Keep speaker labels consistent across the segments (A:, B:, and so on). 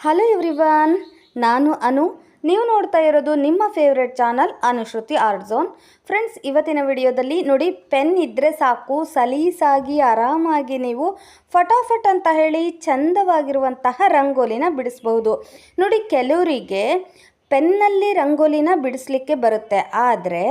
A: Hello everyone ನಾನು ಅನು. ನೀವು ನೋಡ್ತಾ ಇರೋದು ನಿಮ್ಮ favourite channel Anushruti art zone friends ಇವತ್ತಿನ ವಿಡಿಯೋದಲ್ಲಿ ನೋಡಿ ಪೆನ್ ಇದ್ದರೆ ಸಾಕು, ಸಲೀಸಾಗಿ, ಆರಾಮಾಗಿ ನೀವು ಫಟಾಫಟ್ ಅಂತ ಹೇಳಿ ಚಂದವಾಗಿರುವಂತಹ ರಂಗೋಲಿನ ಬಿಡಿಸ್ಬೋದು. ನೋಡಿ, ಕೆಲವರಿಗೆ ಪೆನ್ನಲ್ಲಿ ರಂಗೋಲಿನ ಬಿಡಿಸ್ಲಿಕ್ಕೆ ಬರುತ್ತೆ. ಆದರೆ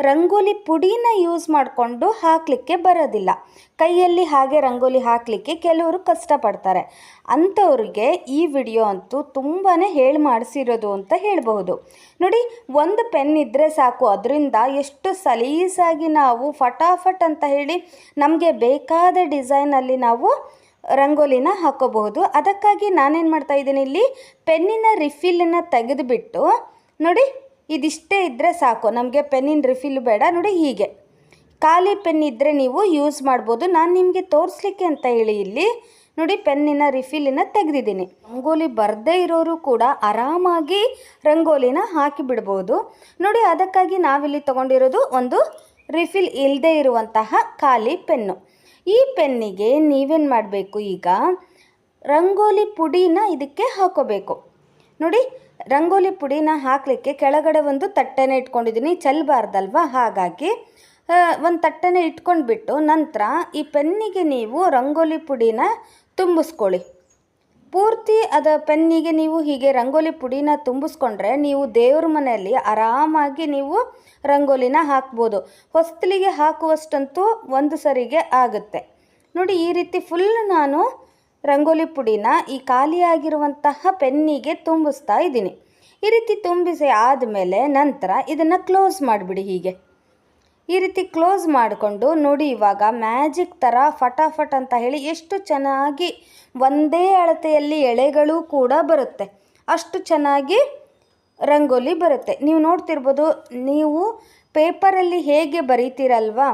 A: ರಂಗೋಲಿ ಪುಡಿನ ಯೂಸ್ ಮಾಡಿಕೊಂಡು ಹಾಕಲಿಕ್ಕೆ ಬರೋದಿಲ್ಲ. ಕೈಯಲ್ಲಿ ಹಾಗೆ ರಂಗೋಲಿ ಹಾಕಲಿಕ್ಕೆ ಕೆಲವರು ಕಷ್ಟಪಡ್ತಾರೆ. ಅಂಥವ್ರಿಗೆ ಈ ವಿಡಿಯೋ ಅಂತೂ ತುಂಬಾ ಹೇಳಿ ಮಾಡಿಸಿರೋದು ಅಂತ ಹೇಳಬಹುದು. ನೋಡಿ, ಒಂದು ಪೆನ್ ಇದ್ದರೆ ಸಾಕು. ಅದರಿಂದ ಎಷ್ಟು ಸಲೀಸಾಗಿ ನಾವು ಫಟಾಫಟ್ ಅಂತ ಹೇಳಿ ನಮಗೆ ಬೇಕಾದ ಡಿಸೈನಲ್ಲಿ ನಾವು ರಂಗೋಲಿನ ಹಾಕೋಬಹುದು. ಅದಕ್ಕಾಗಿ ನಾನೇನು ಮಾಡ್ತಾ ಇದ್ದೀನಿ ಇಲ್ಲಿ ಪೆನ್ನಿನ ರಿಫಿಲನ್ನು ತೆಗೆದುಬಿಟ್ಟು ನೋಡಿ ಇದಿಷ್ಟೇ ಇದ್ದರೆ ಸಾಕು. ನಮಗೆ ಪೆನ್ನಿನ ರಿಫಿಲ್ ಬೇಡ. ನೋಡಿ ಹೀಗೆ. ಖಾಲಿ ಪೆನ್ ಇದ್ದರೆ ನೀವು ಯೂಸ್ ಮಾಡ್ಬೋದು. ನಾನು ನಿಮಗೆ ತೋರಿಸ್ಲಿಕ್ಕೆ ಅಂತ ಹೇಳಿ ಇಲ್ಲಿ ನೋಡಿ ಪೆನ್ನಿನ ರಿಫಿಲನ್ನು ತೆಗೆದಿದ್ದೀನಿ. ರಂಗೋಲಿ ಬರದೇ ಇರೋರು ಕೂಡ ಆರಾಮಾಗಿ ರಂಗೋಲಿನ ಹಾಕಿ ಬಿಡ್ಬೋದು ನೋಡಿ ಅದಕ್ಕಾಗಿ ನಾವಿಲ್ಲಿ ತೊಗೊಂಡಿರೋದು ಒಂದು ರಿಫಿಲ್ ಇಲ್ಲದೆ ಇರುವಂತಹ ಖಾಲಿ ಪೆನ್ನು. ಈ ಪೆನ್ನಿಗೆ ನೀವೇನು ಮಾಡಬೇಕು ಈಗ? ರಂಗೋಲಿ ಪುಡಿನ ಇದಕ್ಕೆ ಹಾಕೋಬೇಕು. ನೋಡಿ, ರಂಗೋಲಿ ಪುಡಿನ ಹಾಕಲಿಕ್ಕೆ ಕೆಳಗಡೆ ಒಂದು ತಟ್ಟೆನೇ ಇಟ್ಕೊಂಡಿದ್ದೀನಿ. ಚೆಲ್ಲಬಾರ್ದಲ್ವ ಹಾಗಾಗಿ ಒಂದು ತಟ್ಟೆನ ಇಟ್ಕೊಂಡ್ಬಿಟ್ಟು ನಂತರ ಈ ಪೆನ್ನಿಗೆ ನೀವು ರಂಗೋಲಿ ಪುಡಿನ ತುಂಬಿಸ್ಕೊಳ್ಳಿ. ಪೂರ್ತಿ ಅದ ಪೆನ್ನಿಗೆ ನೀವು ಹೀಗೆ ರಂಗೋಲಿ ಪುಡಿನ ತುಂಬಿಸ್ಕೊಂಡ್ರೆ ನೀವು ದೇವ್ರ ಮನೆಯಲ್ಲಿ ಆರಾಮಾಗಿ ನೀವು ರಂಗೋಲಿನ ಹಾಕ್ಬೋದು. ಹೊಸ್ತಲಿಗೆ ಹಾಕುವಷ್ಟಂತೂ ಒಂದು ಸರಿಗೆ ಆಗುತ್ತೆ. ನೋಡಿ, ಈ ರೀತಿ ಫುಲ್ ನಾನು ರಂಗೋಲಿ ಪುಡಿನ ಈ ಖಾಲಿಯಾಗಿರುವಂತಹ ಪೆನ್ನಿಗೆ ತುಂಬಿಸ್ತಾ ಇದ್ದೀನಿ. ಈ ರೀತಿ ತುಂಬಿಸಿ ಆದಮೇಲೆ ನಂತರ ಇದನ್ನು ಕ್ಲೋಸ್ ಮಾಡಿಬಿಡಿ ಹೀಗೆ. ಈ ರೀತಿ ಕ್ಲೋಸ್ ಮಾಡಿಕೊಂಡು ನೋಡಿ ಇವಾಗ ಮ್ಯಾಜಿಕ್ ಥರ ಫಟಾಫಟ್ ಅಂತ ಹೇಳಿ ಎಷ್ಟು ಚೆನ್ನಾಗಿ ಒಂದೇ ಅಳತೆಯಲ್ಲಿ ಎಳೆಗಳು ಕೂಡ ಬರುತ್ತೆ. ಅಷ್ಟು ಚೆನ್ನಾಗಿ ರಂಗೋಲಿ ಬರುತ್ತೆ. ನೀವು ನೋಡ್ತಿರ್ಬೋದು, ನೀವು ಪೇಪರಲ್ಲಿ ಹೇಗೆ ಬರೀತೀರಲ್ವಾ?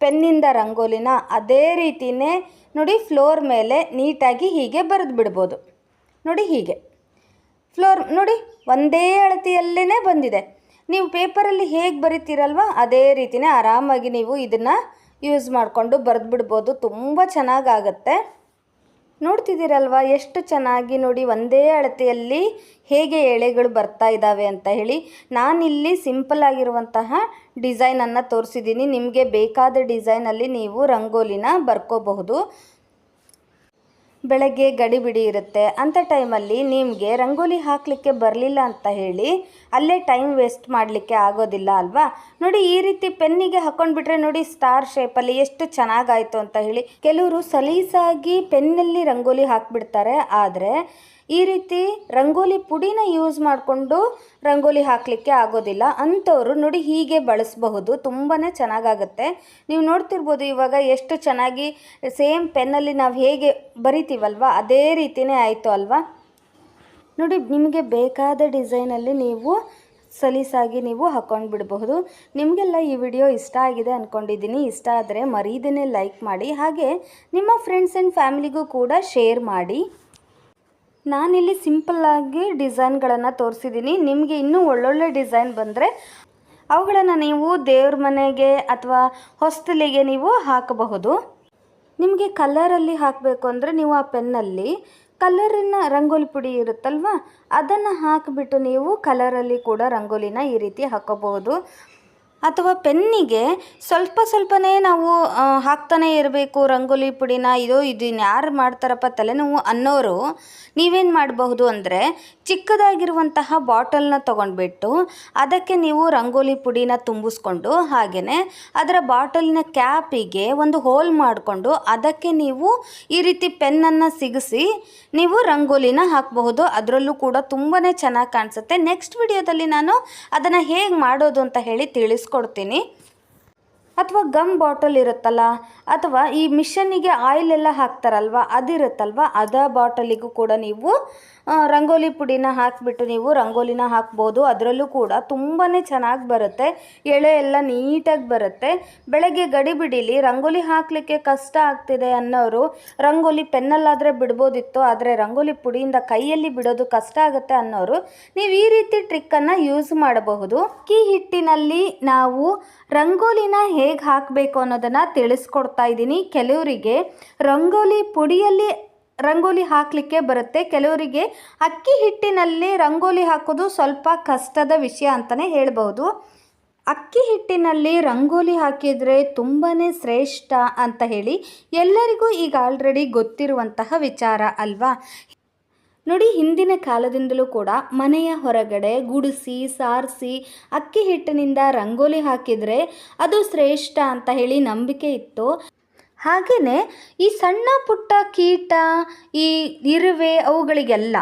A: ಪೆನ್ನಿಂದ ರಂಗೋಲಿನ ಅದೇ ರೀತಿಯೇ ನೋಡಿ ಫ್ಲೋರ್ ಮೇಲೆ ನೀಟಾಗಿ ಹೀಗೆ ಬರೆದು ಬಿಡ್ಬೋದು. ನೋಡಿ ಹೀಗೆ. ಫ್ಲೋರ್ ನೋಡಿ ಒಂದೇ ಅಳತೆಯಲ್ಲೇ ಬಂದಿದೆ. ನೀವು ಪೇಪರಲ್ಲಿ ಹೇಗೆ ಬರಿತೀರಲ್ವ? ಅದೇ ರೀತಿನೇ ಆರಾಮಾಗಿ ನೀವು ಇದನ್ನು ಯೂಸ್ ಮಾಡಿಕೊಂಡು ಬರೆದ್ಬಿಡ್ಬೋದು. ತುಂಬ ಚೆನ್ನಾಗಾಗತ್ತೆ. ನೋಡ್ತಿದ್ದೀರಲ್ವ? ಎಷ್ಟು ಚೆನ್ನಾಗಿ ನೋಡಿ ಒಂದೇ ಅಳತೆಯಲ್ಲಿ ಹೇಗೆ ಎಳೆಗಳು ಬರ್ತಾ ಇದ್ದಾವೆ ಅಂತ ಹೇಳಿ. ನಾನಿಲ್ಲಿ ಸಿಂಪಲ್ ಆಗಿರುವಂತಹ ಡಿಸೈನನ್ನು ತೋರಿಸಿದ್ದೀನಿ. ನಿಮಗೆ ಬೇಕಾದ ಡಿಸೈನಲ್ಲಿ ನೀವು ರಂಗೋಲಿನ ಬರ್ಕೋಬಹುದು. ಬೆಳಗ್ಗೆ ಗಡಿಬಿಡಿ ಇರುತ್ತೆ. ಅಂಥ ಟೈಮಲ್ಲಿ ನಿಮಗೆ ರಂಗೋಲಿ ಹಾಕಲಿಕ್ಕೆ ಬರಲಿಲ್ಲ ಅಂತ ಹೇಳಿ ಅಲ್ಲೇ ಟೈಮ್ ವೇಸ್ಟ್ ಮಾಡಲಿಕ್ಕೆ ಆಗೋದಿಲ್ಲ ಅಲ್ವಾ? ನೋಡಿ, ಈ ರೀತಿ ಪೆನ್ನಿಗೆ ಹಾಕೊಂಡ್ಬಿಟ್ರೆ ನೋಡಿ ಸ್ಟಾರ್ ಶೇಪಲ್ಲಿ ಎಷ್ಟು ಚೆನ್ನಾಗಾಯಿತು ಅಂತ ಹೇಳಿ. ಕೆಲವರು ಸಲೀಸಾಗಿ ಪೆನ್ನಲ್ಲಿ ರಂಗೋಲಿ ಹಾಕಿಬಿಡ್ತಾರೆ. ಆದರೆ ಈ ರೀತಿ ರಂಗೋಲಿ ಪುಡಿನ ಯೂಸ್ ಮಾಡಿಕೊಂಡು ರಂಗೋಲಿ ಹಾಕಲಿಕ್ಕೆ ಆಗೋದಿಲ್ಲ. ಅಂಥವರು ನೋಡಿ ಹೀಗೆ ಬಳಸಬಹುದು. ತುಂಬಾ ಚೆನ್ನಾಗಾಗುತ್ತೆ. ನೀವು ನೋಡ್ತಿರ್ಬೋದು ಇವಾಗ ಎಷ್ಟು ಚೆನ್ನಾಗಿ ಸೇಮ್ ಪೆನ್ನಲ್ಲಿ ನಾವು ಹೇಗೆ ಬರಿತೀವಲ್ವ? ಅದೇ ರೀತಿಯೇ ಆಯಿತು ಅಲ್ವಾ? ನೋಡಿ, ನಿಮಗೆ ಬೇಕಾದ ಡಿಸೈನಲ್ಲಿ ನೀವು ಸಲೀಸಾಗಿ ನೀವು ಹಾಕೊಂಡು ಬಿಡಬಹುದು. ನಿಮಗೆಲ್ಲ ಈ ವಿಡಿಯೋ ಇಷ್ಟ ಆಗಿದೆ ಅಂದ್ಕೊಂಡಿದ್ದೀನಿ ಇಷ್ಟ ಆದರೆ ಮರೀದೇ ಲೈಕ್ ಮಾಡಿ. ಹಾಗೆ ನಿಮ್ಮ ಫ್ರೆಂಡ್ಸ್ ಆ್ಯಂಡ್ ಫ್ಯಾಮಿಲಿಗೂ ಕೂಡ ಶೇರ್ ಮಾಡಿ. ನಾನಿಲ್ಲಿ ಸಿಂಪಲ್ಲಾಗಿ ಡಿಸೈನ್ಗಳನ್ನು ತೋರಿಸಿದ್ದೀನಿ. ನಿಮಗೆ ಇನ್ನೂ ಒಳ್ಳೊಳ್ಳೆ ಡಿಸೈನ್ ಬಂದರೆ ಅವುಗಳನ್ನು ನೀವು ದೇವ್ರ ಮನೆಗೆ ಅಥವಾ ಹೊಸ್ತಲಿಗೆ ನೀವು ಹಾಕಬಹುದು. ನಿಮಗೆ ಕಲರಲ್ಲಿ ಹಾಕಬೇಕು ಅಂದರೆ ನೀವು ಆ ಪೆನ್ನಲ್ಲಿ ಕಲರಿನ ರಂಗೋಲಿ ಪುಡಿ ಇರುತ್ತಲ್ವ? ಅದನ್ನು ಹಾಕಿಬಿಟ್ಟು ನೀವು ಕಲರಲ್ಲಿ ಕೂಡ ರಂಗೋಲಿನ ಈ ರೀತಿ ಹಾಕೋಬಹುದು. ಅಥವಾ ಪೆನ್ನಿಗೆ ಸ್ವಲ್ಪ ಸ್ವಲ್ಪನೇ ನಾವು ಹಾಕ್ತಾನೆ ಇರಬೇಕು, ರಂಗೋಲಿ ಪುಡಿನ, ಇದು ಇದನ್ನು ಯಾರು ಮಾಡ್ತಾರಪ್ಪ ತಲೆನೋವು ಅನ್ನೋರು ನೀವೇನು ಮಾಡಬಹುದು ಅಂದರೆ ಚಿಕ್ಕದಾಗಿರುವಂತಹ ಬಾಟಲ್ನ ತೊಗೊಂಡ್ಬಿಟ್ಟು ಅದಕ್ಕೆ ನೀವು ರಂಗೋಲಿ ಪುಡಿನ ತುಂಬಿಸ್ಕೊಂಡು ಹಾಗೆಯೇ ಅದರ ಬಾಟಲಿನ ಕ್ಯಾಪಿಗೆ ಒಂದು ಹೋಲ್ ಮಾಡಿಕೊಂಡು ಅದಕ್ಕೆ ನೀವು ಈ ರೀತಿ ಪೆನ್ನನ್ನು ಸಿಗಿಸಿ ನೀವು ರಂಗೋಲಿನ ಹಾಕಬಹುದು. ಅದರಲ್ಲೂ ಕೂಡ ತುಂಬಾ ಚೆನ್ನಾಗಿ ಕಾಣಿಸುತ್ತೆ. ನೆಕ್ಸ್ಟ್ ವಿಡಿಯೋದಲ್ಲಿ ನಾನು ಅದನ್ನು ಹೇಗೆ ಮಾಡೋದು ಅಂತ ಹೇಳಿ ತಿಳಿಸ್ಕೊಡ್ತೀನಿ. ಕೊಡ್ತೀನಿ ಅಥವಾ ಗಮ್ ಬಾಟಲ್ ಇರುತ್ತಲ್ಲ, ಅಥವಾ ಈ ಮಿಷನ್ನಿಗೆ ಆಯಿಲ್ ಎಲ್ಲ ಹಾಕ್ತಾರಲ್ವ ಅದಿರುತ್ತಲ್ವ ಅದ ಬಾಟಲಿಗೂ ಕೂಡ ನೀವು ರಂಗೋಲಿ ಪುಡಿನ ಹಾಕಿಬಿಟ್ಟು ನೀವು ರಂಗೋಲಿನ ಹಾಕ್ಬೋದು. ಅದರಲ್ಲೂ ಕೂಡ ತುಂಬಾ ಚೆನ್ನಾಗಿ ಬರುತ್ತೆ. ಎಳೆ ಎಲ್ಲ ನೀಟಾಗಿ ಬರುತ್ತೆ. ಬೆಳಗ್ಗೆ ಗಡಿಬಿಡಿಲಿ ರಂಗೋಲಿ ಹಾಕಲಿಕ್ಕೆ ಕಷ್ಟ ಆಗ್ತಿದೆ ಅನ್ನೋರು, ರಂಗೋಲಿ ಪೆನ್ನಲ್ಲಾದರೆ ಬಿಡ್ಬೋದಿತ್ತು, ಆದರೆ ರಂಗೋಲಿ ಪುಡಿಯಿಂದ ಕೈಯಲ್ಲಿ ಬಿಡೋದು ಕಷ್ಟ ಆಗುತ್ತೆ ಅನ್ನೋರು, ನೀವು ಈ ರೀತಿ ಟ್ರಿಕ್ಕನ್ನು ಯೂಸ್ ಮಾಡಬಹುದು. ಕಿ ಹಿಟ್ಟಿನಲ್ಲಿ ನಾವು ರಂಗೋಲಿನ ಹೇಗೆ ಹಾಕಬೇಕು ಅನ್ನೋದನ್ನು ತಿಳಿಸ್ಕೊಡ್ತಾ ಇದ್ದೀನಿ. ಕೆಲವರಿಗೆ ರಂಗೋಲಿ ಪುಡಿಯಲ್ಲಿ ರಂಗೋಲಿ ಹಾಕಲಿಕ್ಕೆ ಬರುತ್ತೆ. ಕೆಲವರಿಗೆ ಅಕ್ಕಿ ಹಿಟ್ಟಿನಲ್ಲಿ ರಂಗೋಲಿ ಹಾಕೋದು ಸ್ವಲ್ಪ ಕಷ್ಟದ ವಿಷಯ ಅಂತಲೇ ಹೇಳ್ಬೋದು ಅಕ್ಕಿ ಹಿಟ್ಟಿನಲ್ಲಿ ರಂಗೋಲಿ ಹಾಕಿದರೆ ತುಂಬಾ ಶ್ರೇಷ್ಠ ಅಂತ ಹೇಳಿ ಎಲ್ಲರಿಗೂ ಈಗ ಆಲ್ರೆಡಿ ಗೊತ್ತಿರುವಂತಹ ವಿಚಾರ ಅಲ್ವಾ? ನೋಡಿ, ಹಿಂದಿನ ಕಾಲದಿಂದಲೂ ಕೂಡ ಮನೆಯ ಹೊರಗಡೆ ಗುಡಿಸಿ, ಸಾರಿಸಿ, ಅಕ್ಕಿ ಹಿಟ್ಟಿನಿಂದ ರಂಗೋಲಿ ಹಾಕಿದರೆ ಅದು ಶ್ರೇಷ್ಠ ಅಂತ ಹೇಳಿ ನಂಬಿಕೆ ಇತ್ತು. ಹಾಗೆಯೇ ಈ ಸಣ್ಣ ಪುಟ್ಟ ಕೀಟ, ಈ ಇರುವೆ ಅವುಗಳಿಗೆಲ್ಲ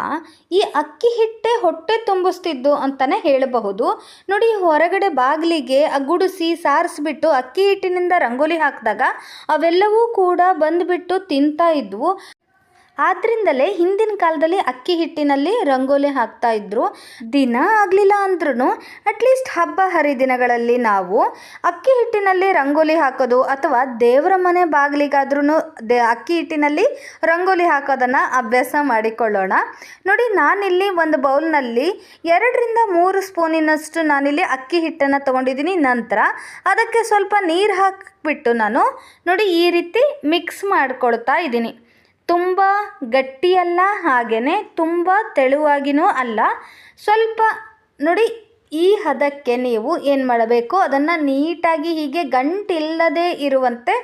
A: ಈ ಅಕ್ಕಿ ಹಿಟ್ಟೆ ಹೊಟ್ಟೆ ತುಂಬಿಸ್ತಿದ್ದು ಅಂತಲೇ ಹೇಳಬಹುದು. ನೋಡಿ, ಹೊರಗಡೆ ಬಾಗಿಲಿಗೆ ಗುಡಿಸಿ, ಸಾರಿಸ್ಬಿಟ್ಟು ಅಕ್ಕಿ ಹಿಟ್ಟಿನಿಂದ ರಂಗೋಲಿ ಹಾಕಿದಾಗ ಅವೆಲ್ಲವೂ ಕೂಡ ಬಂದುಬಿಟ್ಟು ತಿಂತಾ ಇದ್ವು. ಆದ್ರಿಂದಲೇ ಹಿಂದಿನ ಕಾಲದಲ್ಲಿ ಅಕ್ಕಿ ಹಿಟ್ಟಿನಲ್ಲಿ ರಂಗೋಲಿ ಹಾಕ್ತಾ ಇದ್ರು. ದಿನ ಆಗಲಿಲ್ಲ ಅಂದ್ರೂ ಅಟ್ಲೀಸ್ಟ್ ಹಬ್ಬ ಹರಿದಿನಗಳಲ್ಲಿ ನಾವು ಅಕ್ಕಿ ಹಿಟ್ಟಿನಲ್ಲಿ ರಂಗೋಲಿ ಹಾಕೋದು ಅಥವಾ ದೇವರ ಮನೆ ಬಾಗಿಲಿಗಾದ್ರೂ ದೇ ಅಕ್ಕಿ ಹಿಟ್ಟಿನಲ್ಲಿ ರಂಗೋಲಿ ಹಾಕೋದನ್ನು ಅಭ್ಯಾಸ ಮಾಡಿಕೊಳ್ಳೋಣ. ನೋಡಿ ನಾನಿಲ್ಲಿ ಒಂದು ಬೌಲ್ನಲ್ಲಿ ಎರಡರಿಂದ ಮೂರು ಸ್ಪೂನಿನಷ್ಟು ನಾನಿಲ್ಲಿ ಅಕ್ಕಿ ಹಿಟ್ಟನ್ನು ತಗೊಂಡಿದ್ದೀನಿ. ನಂತರ ಅದಕ್ಕೆ ಸ್ವಲ್ಪ ನೀರು ಹಾಕಿಬಿಟ್ಟು ನಾನು ನೋಡಿ ಈ ರೀತಿ ಮಿಕ್ಸ್ ಮಾಡ್ಕೊಳ್ತಾ ಇದ್ದೀನಿ. ತುಂಬ ಗಟ್ಟಿಯಲ್ಲ ಹಾಗೆಯೇ ತುಂಬ ತೆಳುವಾಗಿನೂ ಅಲ್ಲ. ಸ್ವಲ್ಪ ನೋಡಿ, ಈ ಹದಕ್ಕೆ ನೀವು ಏನು ಮಾಡಬೇಕು? ಅದನ್ನು ನೀಟಾಗಿ, ಹೀಗೆ ಗಂಟಿಲ್ಲದೆ ಇರುವಂತೆ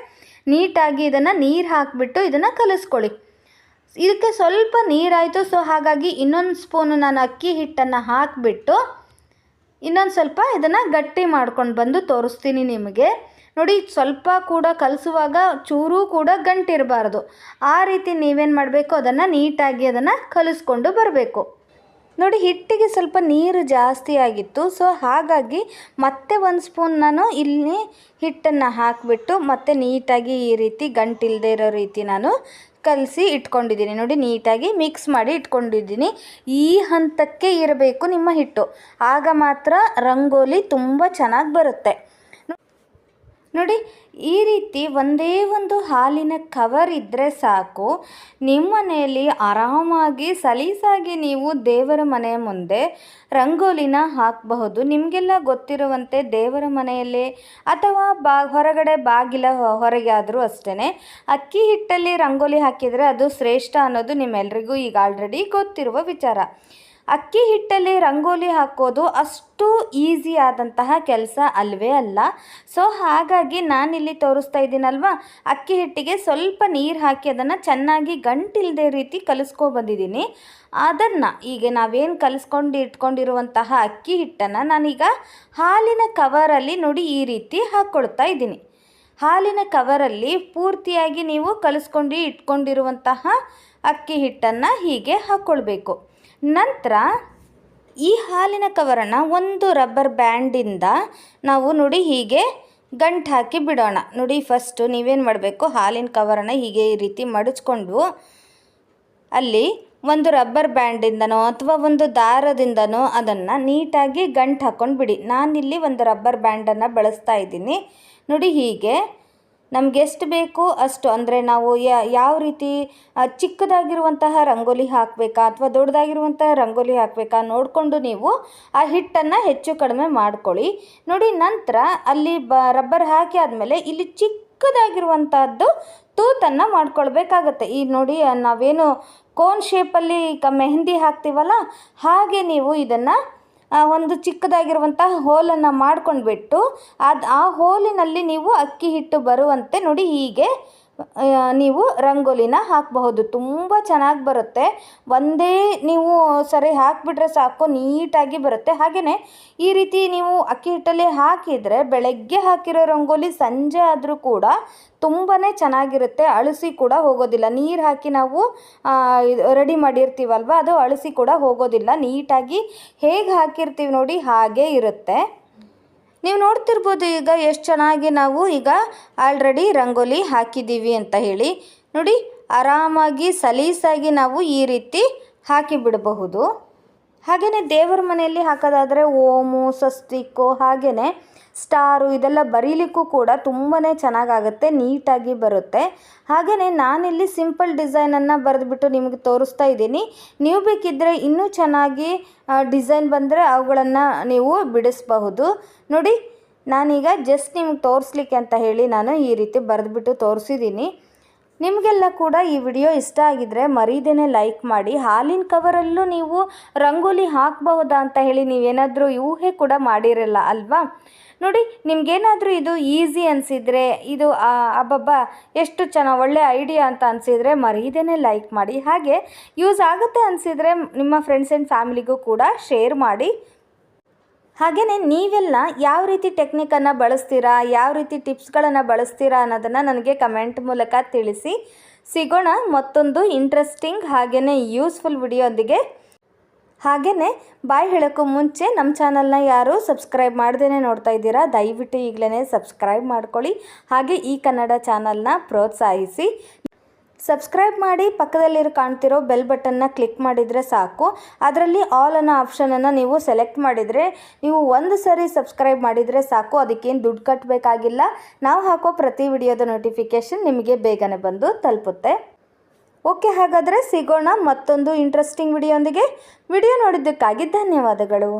A: ನೀಟಾಗಿ ಇದನ್ನು ನೀರು ಹಾಕಿಬಿಟ್ಟು ಇದನ್ನು ಕಲಿಸ್ಕೊಳ್ಳಿ. ಇದಕ್ಕೆ ಸ್ವಲ್ಪ ನೀರಾಯಿತು. ಸೊ ಹಾಗಾಗಿ ಇನ್ನೊಂದು ಸ್ಪೂನು ನಾನು ಅಕ್ಕಿ ಹಿಟ್ಟನ್ನು ಹಾಕಿಬಿಟ್ಟು ಇನ್ನೊಂದು ಸ್ವಲ್ಪ ಇದನ್ನು ಗಟ್ಟಿ ಮಾಡ್ಕೊಂಡು ಬಂದು ತೋರಿಸ್ತೀನಿ ನಿಮಗೆ. ನೋಡಿ, ಸ್ವಲ್ಪ ಕೂಡ ಕಲಿಸುವಾಗ ಚೂರೂ ಕೂಡ ಗಂಟಿರಬಾರ್ದು. ಆ ರೀತಿ ನೀವೇನು ಮಾಡಬೇಕು? ಅದನ್ನು ನೀಟಾಗಿ ಅದನ್ನು ಕಲಿಸ್ಕೊಂಡು ಬರಬೇಕು. ನೋಡಿ, ಹಿಟ್ಟಿಗೆ ಸ್ವಲ್ಪ ನೀರು ಜಾಸ್ತಿ ಆಗಿತ್ತು. ಸೊ, ಹಾಗಾಗಿ ಮತ್ತೆ ಒಂದು ಸ್ಪೂನ್ ನಾನು ಇಲ್ಲಿ ಹಿಟ್ಟನ್ನು ಹಾಕಿಬಿಟ್ಟು ಮತ್ತೆ ನೀಟಾಗಿ ಈ ರೀತಿ ಗಂಟಿಲ್ಲದೆ ಇರೋ ರೀತಿ ನಾನು ಕಲಸಿ ಇಟ್ಕೊಂಡಿದ್ದೀನಿ. ನೋಡಿ, ನೀಟಾಗಿ ಮಿಕ್ಸ್ ಮಾಡಿ ಇಟ್ಕೊಂಡಿದ್ದೀನಿ. ಈ ಹಂತಕ್ಕೆ ಇರಬೇಕು ನಿಮ್ಮ ಹಿಟ್ಟು. ಆಗ ಮಾತ್ರ ರಂಗೋಲಿ ತುಂಬ ಚೆನ್ನಾಗಿ ಬರುತ್ತೆ. ನೋಡಿ, ಈ ರೀತಿ ಒಂದೇ ಒಂದು ಹಾಲಿನ ಕವರ್ ಇದ್ದರೆ ಸಾಕು. ನಿಮ್ಮ ಮನೆಯಲ್ಲಿ ಆರಾಮಾಗಿ, ಸಲೀಸಾಗಿ ನೀವು ದೇವರ ಮನೆಯ ಮುಂದೆ ರಂಗೋಲಿನ ಹಾಕಬಹುದು. ನಿಮಗೆಲ್ಲ ಗೊತ್ತಿರುವಂತೆ ದೇವರ ಮನೆಯಲ್ಲಿ ಅಥವಾ ಬಾ, ಹೊರಗಡೆ ಬಾಗಿಲ ಹೊರಗೆ ಆದರೂ ಅಷ್ಟೇ ಅಕ್ಕಿ ಹಿಟ್ಟಲ್ಲಿ ರಂಗೋಲಿ ಹಾಕಿದರೆ ಅದು ಶ್ರೇಷ್ಠ ಅನ್ನೋದು ನಿಮ್ಮೆಲ್ರಿಗೂ ಈಗ ಆಲ್ರೆಡಿ ಗೊತ್ತಿರುವ ವಿಚಾರ. ಅಕ್ಕಿ ಹಿಟ್ಟಲ್ಲಿ ರಂಗೋಲಿ ಹಾಕೋದು ಅಷ್ಟು ಈಸಿ ಆದಂತಹ ಕೆಲಸ ಅಲ್ವೇ ಅಲ್ಲ. ಸೊ ಹಾಗಾಗಿ ನಾನಿಲ್ಲಿ ತೋರಿಸ್ತಾ ಇದ್ದೀನಲ್ವಾ? ಅಕ್ಕಿ ಹಿಟ್ಟಿಗೆ ಸ್ವಲ್ಪ ನೀರು ಹಾಕಿ ಅದನ್ನು ಚೆನ್ನಾಗಿ ಗಂಟಿಲ್ಲದೆ ರೀತಿ ಕಲಿಸ್ಕೊಬಂದಿದ್ದೀನಿ ಅದನ್ನು ಈಗ ನಾವೇನು ಕಲಿಸ್ಕೊಂಡು ಇಟ್ಕೊಂಡಿರುವಂತಹ ಅಕ್ಕಿ ಹಿಟ್ಟನ್ನು ನಾನೀಗ ಹಾಲಿನ ಕವರಲ್ಲಿ ನೋಡಿ ಈ ರೀತಿ ಹಾಕ್ಕೊಳ್ತಾ ಇದ್ದೀನಿ. ಹಾಲಿನ ಕವರಲ್ಲಿ ಪೂರ್ತಿಯಾಗಿ ನೀವು ಕಲಿಸ್ಕೊಂಡು ಇಟ್ಕೊಂಡಿರುವಂತಹ ಅಕ್ಕಿ ಹಿಟ್ಟನ್ನು ಹೀಗೆ ಹಾಕ್ಕೊಳ್ಬೇಕು ನಂತರ ಈ ಹಾಲಿನ ಕವರನ್ನು ಒಂದು ರಬ್ಬರ್ ಬ್ಯಾಂಡಿಂದ ನಾವು ನೋಡಿ ಹೀಗೆ ಗಂಟು ಹಾಕಿ ಬಿಡೋಣ. ನೋಡಿ ಫಸ್ಟು ನೀವೇನು ಮಾಡಬೇಕು? ಹಾಲಿನ ಕವರನ್ನು ಹೀಗೆ ಈ ರೀತಿ ಮಡಚ್ಕೊಂಡು ಅಲ್ಲಿ ಒಂದು ರಬ್ಬರ್ ಬ್ಯಾಂಡಿಂದನೋ ಅಥವಾ ಒಂದು ದಾರದಿಂದನೋ ಅದನ್ನು ನೀಟಾಗಿ ಗಂಟು ಹಾಕ್ಕೊಂಡು ಬಿಡಿ. ನಾನಿಲ್ಲಿ ಒಂದು ರಬ್ಬರ್ ಬ್ಯಾಂಡನ್ನು ಬಳಸ್ತಾ ಇದ್ದೀನಿ. ನೋಡಿ ಹೀಗೆ ನಮ್ಗೆ ಎಷ್ಟು ಬೇಕು ಅಷ್ಟು, ಅಂದರೆ ನಾವು ಯಾವ ರೀತಿ ಚಿಕ್ಕದಾಗಿರುವಂತಹ ರಂಗೋಲಿ ಹಾಕಬೇಕಾ ಅಥವಾ ದೊಡ್ಡದಾಗಿರುವಂತಹ ರಂಗೋಲಿ ಹಾಕಬೇಕಾ ನೋಡಿಕೊಂಡು ನೀವು ಆ ಹಿಟ್ಟನ್ನು ಹೆಚ್ಚು ಕಡಿಮೆ ಮಾಡ್ಕೊಳ್ಳಿ. ನೋಡಿ, ನಂತರ ಅಲ್ಲಿ ಬ, ರಬ್ಬರ್ ಹಾಕಿ ಆದಮೇಲೆ ಇಲ್ಲಿ ಚಿಕ್ಕದಾಗಿರುವಂತಹದ್ದು ತೂತನ್ನು ಮಾಡ್ಕೊಳ್ಬೇಕಾಗತ್ತೆ. ಈ ನೋಡಿ, ನಾವೇನು ಕೋನ್ ಶೇಪಲ್ಲಿ ಈಗ ಮೆಹಂದಿ ಹಾಕ್ತೀವಲ್ಲ, ಹಾಗೆ ನೀವು ಇದನ್ನು ಒಂದು ಚಿಕ್ಕದಾಗಿರುವಂತಹ ಹೋಲನ್ನು ಮಾಡ್ಕೊಂಡ್ಬಿಟ್ಟು ಅದು ಆ ಹೋಲಿನಲ್ಲಿ ನೀವು ಅಕ್ಕಿ ಹಿಟ್ಟು ಬರುವಂತೆ ನೋಡಿ ಹೀಗೆ ನೀವು ರಂಗೋಲಿನ ಹಾಕಬಹುದು. ತುಂಬ ಚೆನ್ನಾಗಿ ಬರುತ್ತೆ. ಒಂದೇ ನೀವು ಸರಿ ಹಾಕಿಬಿಟ್ರೆ ಸಾಕು, ನೀಟಾಗಿ ಬರುತ್ತೆ. ಹಾಗೆಯೇ ಈ ರೀತಿ ನೀವು ಅಕ್ಕಿ ಹಿಟ್ಟಲ್ಲಿ ಹಾಕಿದರೆ ಬೆಳಗ್ಗೆ ಹಾಕಿರೋ ರಂಗೋಲಿ ಸಂಜೆ ಆದರೂ ಕೂಡ ತುಂಬಾ ಚೆನ್ನಾಗಿರುತ್ತೆ. ಅಳಿಸಿ ಕೂಡ ಹೋಗೋದಿಲ್ಲ. ನೀರು ಹಾಕಿ ನಾವು ರೆಡಿ ಮಾಡಿರ್ತೀವಲ್ವ, ಅದು ಅಳಿಸಿ ಕೂಡ ಹೋಗೋದಿಲ್ಲ. ನೀಟಾಗಿ ಹೇಗೆ ಹಾಕಿರ್ತೀವಿ ನೋಡಿ ಹಾಗೇ ಇರುತ್ತೆ. ನೀವು ನೋಡ್ತಿರ್ಬೋದು ಈಗ ಎಷ್ಟು ಚೆನ್ನಾಗಿ ನಾವು ಈಗ ಆಲ್ರೆಡಿ ರಂಗೋಲಿ ಹಾಕಿದ್ದೀವಿ ಅಂತ ಹೇಳಿ. ನೋಡಿ, ಆರಾಮಾಗಿ, ಸಲೀಸಾಗಿ ನಾವು ಈ ರೀತಿ ಹಾಕಿ ಬಿಡಬಹುದು ಹಾಗೆಯೇ ದೇವರ ಮನೆಯಲ್ಲಿ ಹಾಕೋದಾದರೆ ಓಮು ಸ್ವಸ್ತಿಕ್ಕು ಹಾಗೆಯೇ ಸ್ಟಾರು ಇದೆಲ್ಲ ಬರೀಲಿಕ್ಕೂ ಕೂಡ ತುಂಬಾ ಚೆನ್ನಾಗಾಗುತ್ತೆ, ನೀಟಾಗಿ ಬರುತ್ತೆ. ಹಾಗೆಯೇ ನಾನಿಲ್ಲಿ ಸಿಂಪಲ್ ಡಿಸೈನನ್ನು ಬರೆದುಬಿಟ್ಟು ನಿಮಗೆ ತೋರಿಸ್ತಾ ಇದ್ದೀನಿ. ನೀವು ಬೇಕಿದ್ದರೆ ಇನ್ನೂ ಚೆನ್ನಾಗಿ ಡಿಸೈನ್ ಬಂದರೆ ಅವುಗಳನ್ನು ನೀವು ಬಿಡಿಸಬಹುದು. ನೋಡಿ, ನಾನೀಗ ಜಸ್ಟ್ ನಿಮ್ಗೆ ತೋರಿಸ್ಲಿಕ್ಕೆ ಅಂತ ಹೇಳಿ ನಾನು ಈ ರೀತಿ ಬರೆದುಬಿಟ್ಟು ತೋರಿಸಿದ್ದೀನಿ. ನಿಮಗೆಲ್ಲ ಕೂಡ ಈ ವಿಡಿಯೋ ಇಷ್ಟ ಆಗಿದ್ರೆ ಮರೀದೇನೆ ಲೈಕ್ ಮಾಡಿ. ಹಾಲಿನ ಕವರಲ್ಲೂ ನೀವು ರಂಗೋಲಿ ಹಾಕಬಹುದಾ ಅಂತ ಹೇಳಿ ನೀವೇನಾದರೂ ಊಹೆ ಕೂಡ ಮಾಡಿರಲ್ಲ ಅಲ್ವಾ? ನೋಡಿ, ನಿಮಗೇನಾದರೂ ಇದು ಈಸಿ ಅನಿಸಿದರೆ, ಇದು ಅಬ್ಬಬ್ಬ, ಎಷ್ಟು ಚೆನ್ನಾಗಿ ಒಳ್ಳೆ ಐಡಿಯಾ ಅಂತ ಅನಿಸಿದರೆ ಮರೀದೇನೆ ಲೈಕ್ ಮಾಡಿ. ಹಾಗೆ ಯೂಸ್ ಆಗುತ್ತೆ ಅನಿಸಿದರೆ ನಿಮ್ಮ ಫ್ರೆಂಡ್ಸ್ ಆ್ಯಂಡ್ ಫ್ಯಾಮಿಲಿಗೂ ಕೂಡ ಶೇರ್ ಮಾಡಿ. ಹಾಗೆಯೇ ನೀವೆಲ್ಲ ಯಾವ ರೀತಿ ಟೆಕ್ನಿಕನ್ನು ಬಳಸ್ತೀರಾ, ಯಾವ ರೀತಿ ಟಿಪ್ಸ್ಗಳನ್ನು ಬಳಸ್ತೀರಾ ಅನ್ನೋದನ್ನು ನನಗೆ ಕಮೆಂಟ್ ಮೂಲಕ ತಿಳಿಸಿ. ಸಿಗೋಣ ಮತ್ತೊಂದು ಇಂಟ್ರೆಸ್ಟಿಂಗ್ ಹಾಗೆಯೇ ಯೂಸ್ಫುಲ್ ವಿಡಿಯೋದಿಗೆ. ಹಾಗೆಯೇ ಬಾಯ್ ಹೇಳೋಕ್ಕೂ ಮುಂಚೆ ನಮ್ಮ ಚಾನಲ್ನ ಯಾರು ಸಬ್ಸ್ಕ್ರೈಬ್ ಮಾಡ್ದೇ ನೋಡ್ತಾ ಇದ್ದೀರಾ, ದಯವಿಟ್ಟು ಈಗಲೇ ಸಬ್ಸ್ಕ್ರೈಬ್ ಮಾಡ್ಕೊಳ್ಳಿ. ಹಾಗೆ ಈ ಕನ್ನಡ ಚಾನಲ್ನ ಪ್ರೋತ್ಸಾಹಿಸಿ. ಸಬ್ಸ್ಕ್ರೈಬ್ ಮಾಡಿ ಪಕ್ಕದಲ್ಲಿರೋ ಕಾಣ್ತಿರೋ ಬೆಲ್ ಬಟನ್ನ ಕ್ಲಿಕ್ ಮಾಡಿದರೆ ಸಾಕು. ಅದರಲ್ಲಿ ಆಲ್ ಅನ್ನೋ ಆಪ್ಷನನ್ನು ನೀವು ಸೆಲೆಕ್ಟ್ ಮಾಡಿದರೆ ನೀವು ಒಂದು ಸರಿ ಸಬ್ಸ್ಕ್ರೈಬ್ ಮಾಡಿದರೆ ಸಾಕು. ಅದಕ್ಕೇನು ದುಡ್ಡು ಕಟ್ಟಬೇಕಾಗಿಲ್ಲ ನಾವು ಹಾಕೋ ಪ್ರತಿ ವಿಡಿಯೋದ ನೋಟಿಫಿಕೇಷನ್ ನಿಮಗೆ ಬೇಗನೆ ಬಂದು ತಲುಪುತ್ತೆ. ಓಕೆ ಹಾಗಾದರೆ ಸಿಗೋಣ ಮತ್ತೊಂದು ಇಂಟ್ರೆಸ್ಟಿಂಗ್ ವಿಡಿಯೋಂದಿಗೆ. ವಿಡಿಯೋ ನೋಡಿದ್ದಕ್ಕಾಗಿ ಧನ್ಯವಾದಗಳು.